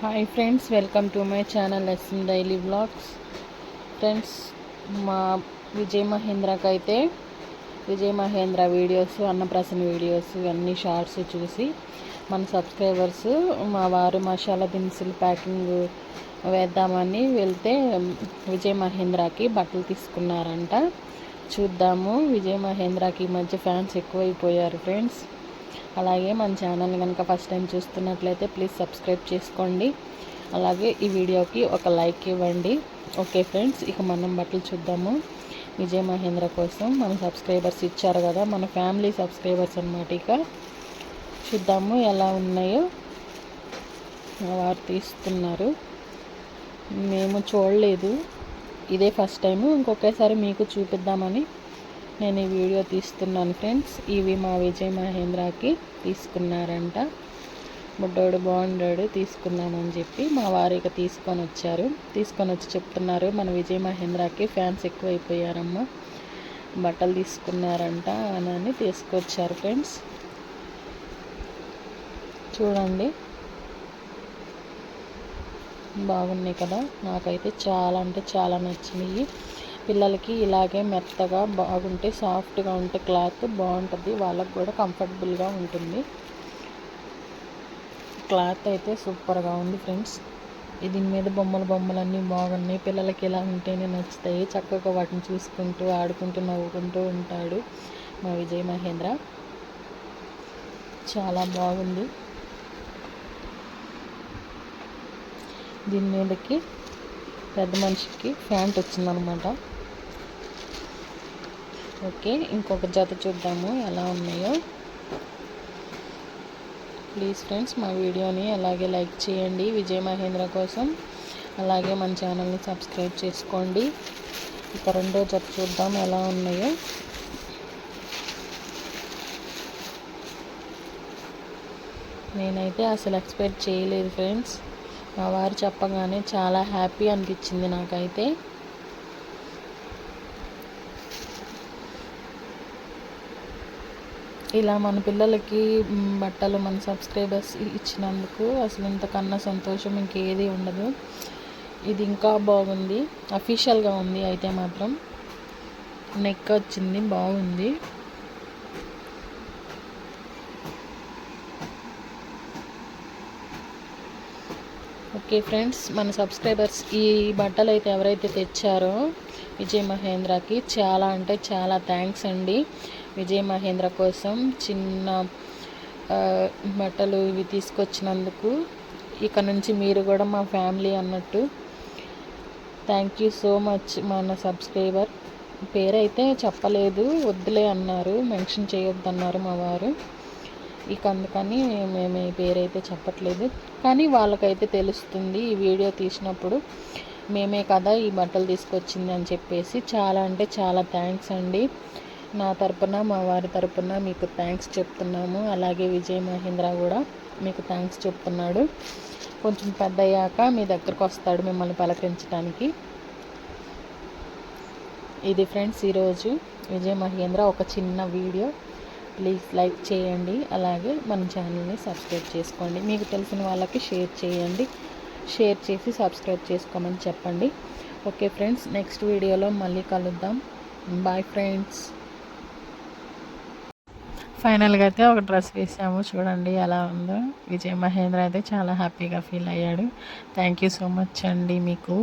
Hi friends welcome to my channel lesson daily blogs friends మా విజయ్ మహేంద్రకి అయితే Vijay Mahendra videos Annaprasana videos ఇవన్నీ షార్ట్స్ చూసి మన సబ్స్క్రైబర్స్ మా వారు మసాలా దినుసులు ప్యాకింగ్ వేద్దామని వెళ్తే విజయ్ మహేంద్రకి బట్టలు తీసుకున్నారంట. చూద్దాము విజయ్ మహేంద్రకి ఈ మధ్య ఫ్యాన్స్ ఎక్కువైపోయారు ఫ్రెండ్స్ అలాగే మన ఛానల్ని కనుక ఫస్ట్ టైం చూస్తున్నట్లయితే ప్లీజ్ సబ్స్క్రైబ్ చేసుకోండి. అలాగే ఈ వీడియోకి ఒక లైక్ ఇవ్వండి. ఓకే ఫ్రెండ్స్ ఇక మనం బట్టలు చూద్దాము. విజయ్ మహేంద్ర కోసం మన సబ్స్క్రైబర్స్ ఇచ్చారు కదా మన ఫ్యామిలీ సబ్స్క్రైబర్స్ అనమాట ఇక. చూద్దాము ఎలా ఉన్నాయో. వారు తీస్తున్నారు. మేము చూడలేదు. ఇదే ఫస్ట్ టైము. ఇంకొకేసారి మీకు చూపిద్దామని నేను ఈ వీడియో తీస్తున్నాను ఫ్రెండ్స్. ఇవి మా విజయ్ మహేంద్రకి తీసుకున్నారంట. బుడ్డోడు బాగుండాడు తీసుకున్నామని చెప్పి మా వారికి తీసుకొని వచ్చారు. తీసుకొని వచ్చి చెప్తున్నారు మన విజయ్ మహేంద్రకి ఫ్యాన్స్ ఎక్కువైపోయారమ్మా. బట్టలు తీసుకున్నారంట అని తీసుకొచ్చారు ఫ్రెండ్స్. చూడండి. బాగున్నాయి కదా. నాకైతే చాలా అంటే చాలా నచ్చినాయి. పిల్లలకి ఇలాగే మెత్తగా బాగుంటే సాఫ్ట్గా ఉంటే క్లాత్ బాగుంటుంది. వాళ్ళకు కూడా కంఫర్టబుల్గా ఉంటుంది. క్లాత్ అయితే సూపర్గా ఉంది ఫ్రెండ్స్. దీని మీద బొమ్మలు బొమ్మలు అన్నీ బాగున్నాయి. పిల్లలకి ఇలా ఉంటేనే నచ్చుతాయి. చక్కగా వాటిని చూసుకుంటూ ఆడుకుంటూ నవ్వుకుంటూ ఉంటాడు మా విజయ్ మహేంద్ర. చాలా బాగుంది. దీని మీదకి పెద్ద మనిషికి ప్యాంట్ వచ్చిందనమాట. ఓకే ఇంకొక జత చూద్దాము ఎలా ఉన్నాయో. ప్లీజ్ ఫ్రెండ్స్ మా వీడియోని అలాగే లైక్ చేయండి విజయ మహేంద్ర కోసం. అలాగే మన ఛానల్ని సబ్స్క్రైబ్ చేసుకోండి. ఇక రెండో జత చూద్దాం ఎలా ఉన్నాయో. నేనైతే అసలు ఎక్స్పెక్ట్ చేయలేదు ఫ్రెండ్స్ మా వారు చెప్పగానే చాలా హ్యాపీ అనిపించింది నాకైతే. ఇలా మన పిల్లలకి బట్టలు మన సబ్స్క్రైబర్స్ ఇచ్చినందుకు అసలు ఇంతకన్నా సంతోషం ఇంకేది ఉండదు. ఇది ఇంకా బాగుంది. అఫీషియల్గా ఉంది అయితే మాత్రం. నెక్ వచ్చింది బాగుంది. ఓకే ఫ్రెండ్స్ మన సబ్స్క్రైబర్స్ ఈ బట్టలు అయితే ఎవరైతే తెచ్చారో విజయ్ మహేంద్రకి చాలా అంటే చాలా థ్యాంక్స్ అండి. విజయ్ మహేంద్ర కోసం చిన్న బట్టలు ఇవి తీసుకొచ్చినందుకు ఇక నుంచి మీరు కూడా మా ఫ్యామిలీ అన్నట్టు. థ్యాంక్ యూ సో మచ్ మన సబ్స్క్రైబర్. పేరైతే చెప్పలేదు వద్దులే అన్నారు మెన్షన్ చేయొద్దన్నారు మా వారు. ఇక అందుకని మేము ఈ పేరైతే చెప్పట్లేదు. కానీ వాళ్ళకైతే తెలుస్తుంది ఈ వీడియో తీసినప్పుడు మేమే కదా ఈ బట్టలు తీసుకొచ్చింది అని చెప్పేసి. చాలా అంటే చాలా థ్యాంక్స్ అండి. నా తరపున మా వారి తరపున మీకు థ్యాంక్స్ చెప్తున్నాము. అలాగే విజయ్ మహేంద్ర కూడా మీకు థ్యాంక్స్ చెప్తున్నాడు. కొంచెం పెద్ద అయ్యాక మీ దగ్గరకు వస్తాడు మిమ్మల్ని పలకరించడానికి ఇది ఫ్రెండ్స్ ఈరోజు విజయ్ మహేంద్ర ఒక చిన్న వీడియో. ప్లీజ్ లైక్ చేయండి. అలాగే మన ఛానల్ని సబ్స్క్రైబ్ చేసుకోండి. మీకు తెలిసిన వాళ్ళకి షేర్ చేయండి. షేర్ చేసి సబ్స్క్రైబ్ చేసుకోమని చెప్పండి. ఓకే ఫ్రెండ్స్ నెక్స్ట్ వీడియోలో మళ్ళీ కలుద్దాం. బాయ్ ఫ్రెండ్స్ ఫైనల్గా అయితే ఒక డ్రెస్ వేసాము. చూడండి ఎలా ఉందో. విజయ్ మహేంద్ర అయితే చాలా హ్యాపీగా ఫీల్ అయ్యాడు. థ్యాంక్ యూ సో మచ్ అండి మీకు.